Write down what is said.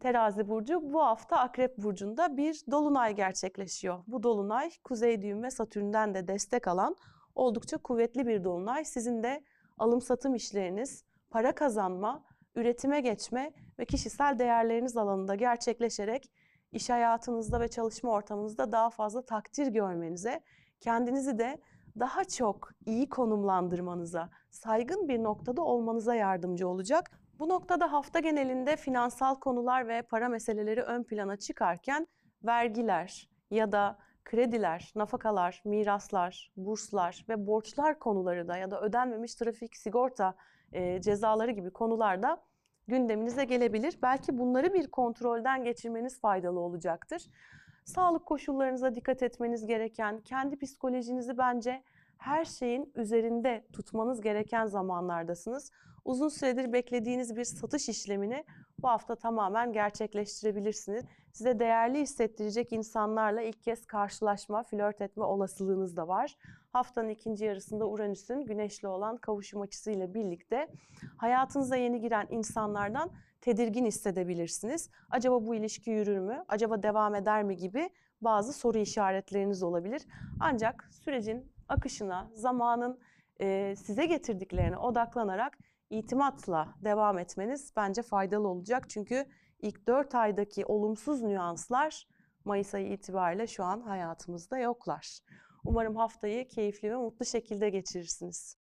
Terazi burcu bu hafta Akrep burcunda bir dolunay gerçekleşiyor. Bu dolunay Kuzey düğüm ve Satürn'den de destek alan oldukça kuvvetli bir dolunay. Sizin de alım satım işleriniz, para kazanma, üretime geçme ve kişisel değerleriniz alanında gerçekleşerek iş hayatınızda ve çalışma ortamınızda daha fazla takdir görmenize, kendinizi de daha çok iyi konumlandırmanıza, saygın bir noktada olmanıza yardımcı olacak. Bu noktada hafta genelinde finansal konular ve para meseleleri ön plana çıkarken vergiler ya da krediler, nafakalar, miraslar, burslar ve borçlar konuları da ya da ödenmemiş trafik sigorta e, cezaları gibi konularda gündeminize gelebilir. Belki bunları bir kontrolden geçirmeniz faydalı olacaktır. Sağlık koşullarınıza dikkat etmeniz gereken, kendi psikolojinizi bence her şeyin üzerinde tutmanız gereken zamanlardasınız. Uzun süredir beklediğiniz bir satış işlemini bu hafta tamamen gerçekleştirebilirsiniz. Size değerli hissettirecek insanlarla ilk kez karşılaşma, flört etme olasılığınız da var. Haftanın ikinci yarısında Uranüs'ün güneşli olan kavuşum açısıyla birlikte hayatınıza yeni giren insanlardan tedirgin hissedebilirsiniz. Acaba bu ilişki yürür mü? Acaba devam eder mi gibi bazı soru işaretleriniz olabilir. Ancak sürecin akışına, zamanın e, size getirdiklerine odaklanarak itimatla devam etmeniz bence faydalı olacak. Çünkü ilk 4 aydaki olumsuz nüanslar Mayıs ayı itibariyle şu an hayatımızda yoklar. Umarım haftayı keyifli ve mutlu şekilde geçirirsiniz.